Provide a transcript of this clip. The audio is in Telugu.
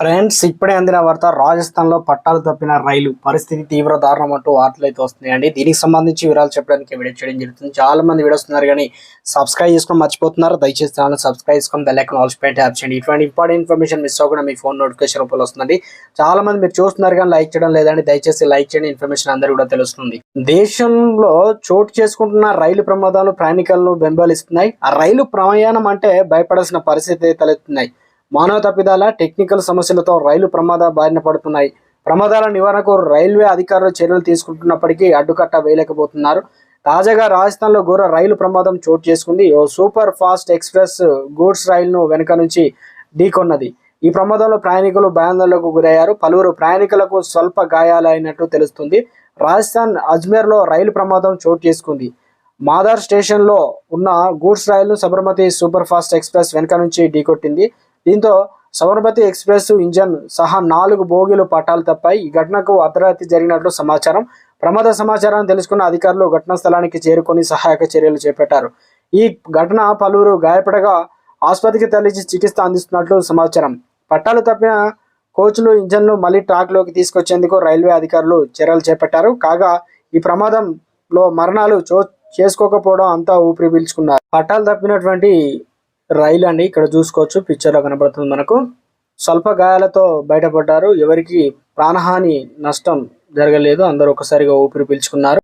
ఫ్రెండ్స్ ఇప్పుడే అందిన వార్త రాజస్థాన్లో పట్టాలు తప్పిన రైలు పరిస్థితి తీవ్ర దారుణం అంటూ వార్తలు అయితే వస్తున్నాయండి. దీనికి సంబంధించి వివరాలు చెప్పడానికి వీడియో చేయడం జరుగుతుంది. చాలా మంది వీడియోస్ ఉన్నారు కానీ సబ్స్క్రైబ్ చేసుకొని మర్చిపోతున్నారు. దయచేసి ఛానల్ సబ్స్క్రైబ్ చేసుకొని బెల్ ఐకాన్ ఆల్స్ పెట్టి ట్యాప్ చేయండి. ఇటువంటి ఇంపార్టెంట్ ఇన్ఫర్మేషన్ మిస్ అవ్వకుండా మీ ఫోన్ నోటిఫికేషన్ రూపంలో వస్తుంది చాలా మంది మీరు చూస్తున్నారు కానీ లైక్ చేయడం లేదండి. దయచేసి లైక్ చేయండి. ఇన్ఫర్మేషన్ అందరూ కూడా తెలుస్తుంది. దేశంలో చోటు చేసుకుంటున్న రైలు ప్రమాదాలు ప్రయాణికులను బెంబలిస్తున్నాయి ఆ రైలు ప్రయాణం అంటే భయపడాల్సిన పరిస్థితి తలెత్తున్నాయి మానవ తప్పిదాల టెక్నికల్ సమస్యలతో రైలు ప్రమాద బారిన పడుతున్నాయి. ప్రమాదాల నివారణకు రైల్వే అధికారులు చర్యలు తీసుకుంటున్నప్పటికీ అడ్డుకట్ట వేయలేకపోతున్నారు. తాజాగా రాజస్థాన్లో ఘోర రైలు ప్రమాదం చోటు చేసుకుంది. ఓ సూపర్ ఫాస్ట్ ఎక్స్ప్రెస్ గూడ్స్ రైలును వెనుక నుంచి ఢీకొన్నది. ఈ ప్రమాదంలో ప్రయాణికులు భయాందోళనకు గురయ్యారు. పలువురు ప్రయాణికులకు స్వల్ప గాయాలైనట్టు తెలుస్తుంది. రాజస్థాన్ అజ్మేర్లో రైలు ప్రమాదం చోటు చేసుకుంది. మాదార్ స్టేషన్లో ఉన్న గూడ్స్ రైలు సబర్మతి సూపర్ ఫాస్ట్ ఎక్స్ప్రెస్ వెనుక నుంచి ఢీకొట్టింది. దీంతో సబర్మతి ఎక్స్ప్రెస్ ఇంజన్ సహా నాలుగు బోగీలు పట్టాలు తప్పాయి. ఈ ఘటనకు అర్ధరాత్రి జరిగినట్లు సమాచారం. ప్రమాద సమాచారం తెలుసుకున్న అధికారులు ఘటనా స్థలానికి చేరుకొని సహాయక చర్యలు చేపట్టారు. ఈ ఘటన పలువురు గాయపడగా ఆసుపత్రికి తరలించి చికిత్స అందిస్తున్నట్లు సమాచారం. పట్టాలు తప్పిన కోచ్లు ఇంజన్ను మళ్ళీ ట్రాక్లోకి తీసుకొచ్చేందుకు రైల్వే అధికారులు చర్యలు చేపట్టారు. కాగా ఈ ప్రమాదంలో మరణాలు చో చేసుకోకపోవడం అంతా ఊపిరి పీల్చుకున్నారు. పట్టాలు తప్పినటువంటి రైలు అండి. ఇక్కడ చూసుకోవచ్చు. పిక్చర్లో కనబడుతుంది మనకు. స్వల్ప గాయాలతో బయటపడ్డారు. ఎవరికి ప్రాణహాని నష్టం జరగలేదు. అందరూ ఒకసారిగా ఊపిరి పీల్చుకున్నారు.